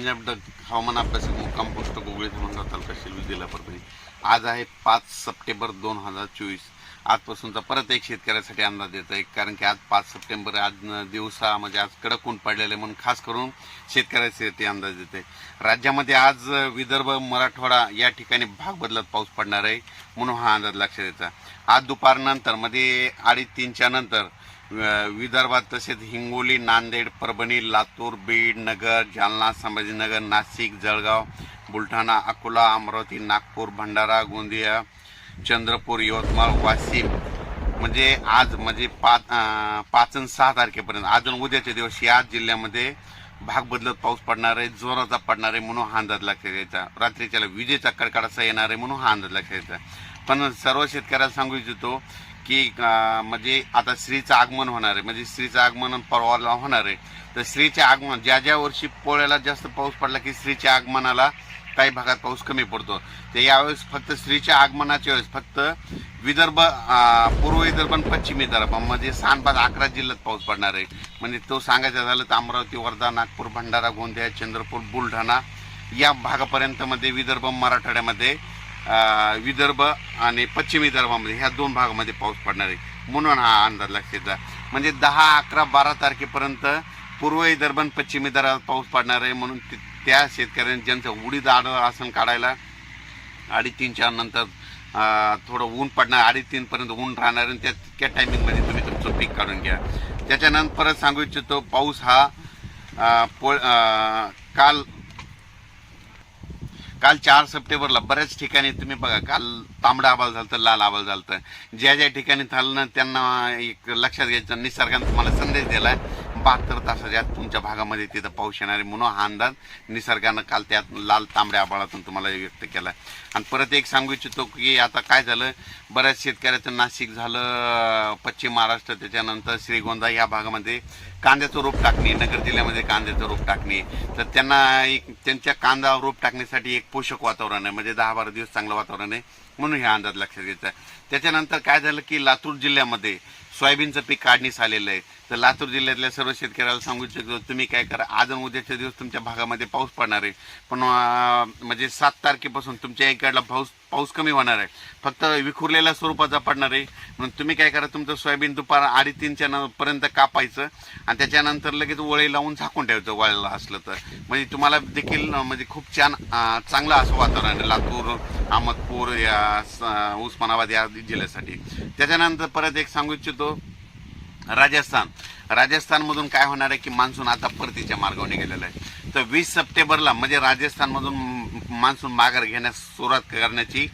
पंजाब डग हवामान अभ्यासक मुक्काम पोस्ट गोगळे धर्मगाव तालुका शिलवी जिल्हा परभणी आज आहे पाच सप्टेंबर दोन हजार चोवीस. आजपासूनचा परत एक शेतकऱ्यासाठी अंदाज देत आहे कारण की आज पाच सप्टेंबर आज दिवसा म्हणजे आज कडक ऊन पडलेलं आहे म्हणून खास करून शेतकऱ्यासाठी अंदाज देत आहे राज्यामध्ये आज विदर्भ मराठवाडा या ठिकाणी भाग बदलत पाऊस पडणार आहे म्हणून हा अंदाज लक्षात येतो आज दुपारनंतरमध्ये अडीच तीनच्या नंतर विदर्भात तसेच हिंगोली नांदेड परभणी लातूर बीड नगर जालना संभाजीनगर नाशिक जळगाव बुलढाणा अकोला अमरावती नागपूर भंडारा गोंदिया चंद्रपूर यवतमाळ वाशिम. म्हणजे आज म्हणजे पाच पाच आणि सहा तारखेपर्यंत. आज आणि उद्याचे दिवस या जिल्ह्यामध्ये भाग बदलत पाऊस पडणार आहे जोराचा पडणार आहे म्हणून हा अंदाज लक्षात यायचा. रात्रीच्याला विजेचा कडकडासा येणार आहे म्हणून हा अंदाज लक्षात यायचा. पण सर्व शेतकऱ्याला सांगू इच्छितो की म्हणजे आता स्त्रीचं आगमन होणार आहे. म्हणजे स्त्रीचं आगमन परवाला होणार आहे. तर स्त्रीचे आगमन ज्या ज्या वर्षी पोळ्याला जास्त पाऊस पडला की स्त्रीच्या आगमनाला काही भागात पाऊस कमी पडतो. तर यावेळेस फक्त स्त्रीच्या आगमनाच्या वेळेस फक्त विदर्भ पूर्व विदर्भ आणि पश्चिम विदर्भ म्हणजे सात पाच अकरा जिल्ह्यात पाऊस पडणार आहे. म्हणजे तो सांगायचं झालं तर अमरावती वर्धा नागपूर भंडारा गोंदिया चंद्रपूर बुलढाणा या भागापर्यंतमध्ये विदर्भ मराठवाड्यामध्ये विदर्भ आणि पश्चिम विदर्भामध्ये ह्या दोन भागामध्ये पाऊस पडणार आहे. म्हणून हा अंदाज लक्षात म्हणजे दहा अकरा बारा तारखेपर्यंत पूर्व विदर्भ आणि पश्चिम विदर्भात पाऊस पडणार आहे. म्हणून त्या शेतकऱ्यांनी ज्यांचं उडीद आड आसन काढायला अडीच नंतर थोडं ऊन पडणार अडीच ऊन राहणार आणि त्या त्या टायमिंगमध्ये तुम्ही तुमचं पीक काढून घ्या. त्याच्यानंतर परत सांगू इच्छितो पाऊस हा पो काल काल चार सप्टेंबरला बऱ्याच ठिकाणी तुम्ही बघा काल तांबडा आबाल झालं लाल आबाल झालं ज्या ज्या ठिकाणी झालं ना त्यांना एक लक्षात घ्यायचं निसर्गाने तुम्हाला संदेश दिलाय. बहात्तर तासाच्या आत तुमच्या भागामध्ये तिथं पाऊस येणार आहे म्हणून हा अंदाज निसर्गानं काल त्यात लाल तांबड्या आबाळातून तुम्हाला व्यक्त केला आणि परत एक सांगू इच्छितो की आता काय झालं बऱ्याच शेतकऱ्याचं नाशिक झालं पश्चिम महाराष्ट्र त्याच्यानंतर श्रीगोंदा या भागामध्ये कांद्याचं रोप टाकणे नगर जिल्ह्यामध्ये कांद्याचं रोप टाकणे. तर त्यांना एक त्यांच्या कांदा रोप टाकण्यासाठी एक पोषक वातावरण आहे म्हणजे दहा बारा दिवस चांगलं वातावरण आहे म्हणून ह्या अंदाज लक्षात घ्यायचा आहे. त्याच्यानंतर काय झालं की लातूर जिल्ह्यामध्ये सोयाबीनचं पीक काढणीस आलेलं आहे. तर लातूर जिल्ह्यातल्या सर्व शेतकऱ्याला सांगू इच्छितो तुम्ही काय करा आज आणि उद्याच्या दिवस तुमच्या भागामध्ये पाऊस पडणार आहे. पण म्हणजे सात तारखेपासून तुमच्या इकडला पाऊस पाऊस कमी होणार आहे. फक्त विखुरलेल्या स्वरूपाचा पडणार आहे. म्हणून तुम्ही काय करा तुमचं सोयाबीन दुपार अडीच तीनच्या न- पर्यंत कापायचं आणि त्याच्यानंतर लगेच वळी लावून झाकून ठेवायचं वळलं असलं तर. म्हणजे तुम्हाला देखील म्हणजे खूप छान चांगलं असं वातावरण आहे. लातूर अहमदपूर या स- उस्मानाबाद या जिल्ह्यासाठी. त्याच्यानंतर परत एक सांगू इच्छितो राजस्थान. राजस्थानमधून काय होणार आहे की मान्सून आता परतीच्या मार्गावर निघालेला आहे. तर वीस सप्टेंबरला म्हणजे राजस्थानमधून मान्सून माघार घेण्यास सुरुवात करण्याची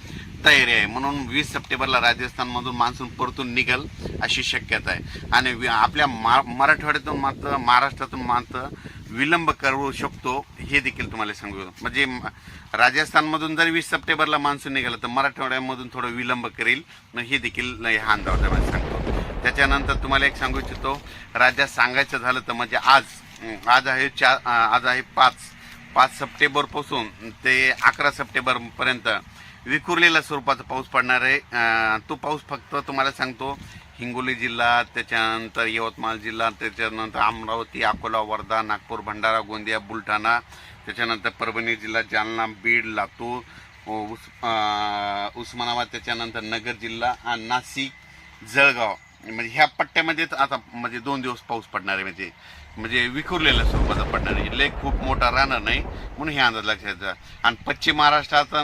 तयारी आहे. म्हणून वीस सप्टेंबरला राजस्थानमधून मान्सून परतून निघेल अशी शक्यता आहे. आणि वि- आपल्या मा मराठवाड्यातून मात्र महाराष्ट्रातून मात्र विलंब करू शकतो हे देखील तुम्हाला सांगू. म्हणजे राजस्थानमधून जर वीस सप्टेंबरला मान्सून निघालं तर मराठवाड्यामधून थोडं विलंब करेल. हे देखील हा अंदाज सांगतो. त्याच्यानंतर तुम्हाला एक सांगू इच्छितो. राज्यात सांगायचं झालं तर म्हणजे आज आज आहे चार आज आहे पाच पाच सप्टेंबरपासून ते अकरा सप्टेंबरपर्यंत विखुरलेल्या स्वरूपाचा पाऊस पडणार आहे. तो पाऊस फक्त तुम्हाला सांगतो हिंगोली जिल्हा त्याच्यानंतर यवतमाळ जिल्हा त्याच्यानंतर अमरावती अकोला वर्धा नागपूर भंडारा गोंदिया बुलढाणा त्याच्यानंतर परभणी जिल्हा जालना बीड लातूर उस उस्मानाबाद त्याच्यानंतर नगर जिल्हा आणि नाशिक जळगाव. म्हणजे ह्या पट्ट्यामध्येच आता म्हणजे दोन दिवस पाऊस पडणार आहे म्हणजे म्हणजे विखुरलेल्या स्वरूपाचा पडणार आहे. लेक खूप मोठा राहणार नाही म्हणून हे अंदाज लक्षात आणि पश्चिम महाराष्ट्रात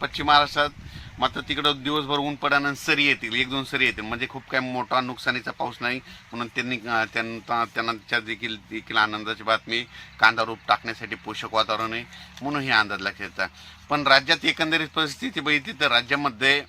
पश्चिम महाराष्ट्रात मात्र तिकडं दिवसभर ऊन पडल्यानं सरी येतील एक दोन सरी येतील. म्हणजे खूप काही मोठा नुकसानीचा पाऊस नाही म्हणून त्यांनी त्यांना त्यांना देखील देखील आनंदाची बातमी कांदा रोप टाकण्यासाठी पोषक वातावरण आहे म्हणून हे अंदाज लक्षात पण राज्यात एकंदरीत परिस्थिती बघितली तर राज्यामध्ये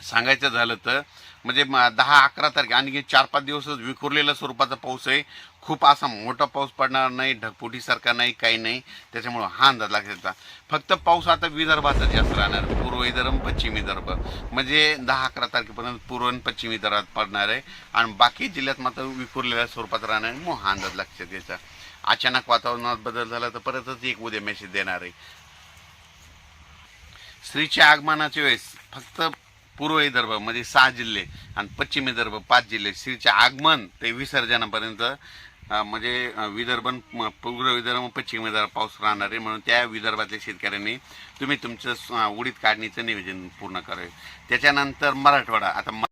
सांगायचं झालं तर म्हणजे म- दहा अकरा तारखे आणखी चार पाच दिवसच विखुरलेल्या स्वरूपाचा पाऊस आहे. खूप असा मोठा पाऊस पडणार नाही ढगफुटीसारखा नाही काही नाही. त्याच्यामुळं हा अंदाज लागत फक्त पाऊस आता विदर्भातच जास्त राहणार. पूर्व विदर्भ पश्चिम विदर्भ. म्हणजे दहा अकरा तारखेपर्यंत पूर्व आणि पश्चिम विदर्भात पडणार आहे. आणि बाकी जिल्ह्यात मात्र विखुरलेल्या स्वरूपात राहणार मग हा अंदाज लक्षात घ्यायचा. अचानक वातावरणात बदल झाला तर परतच एक उद्या मेसेज देणार आहे. स्त्रीच्या आगमनाच्या वेळेस फक्त पूर्व विदर्भ म्हणजे सहा जिल्हे आणि पश्चिम विदर्भ पाच जिल्हे. श्रीचे आगमन ते विसर्जनापर्यंत म्हणजे विदर्भ म- पूर्व विदर्भ पश्चिम विदर्भ पाऊस राहणार आहे. म्हणून त्या विदर्भातल्या शेतकऱ्यांनी तुम्ही तुमचं उडीद काढणीचं नियोजन पूर्ण करावे. त्याच्यानंतर मराठवाडा आता म-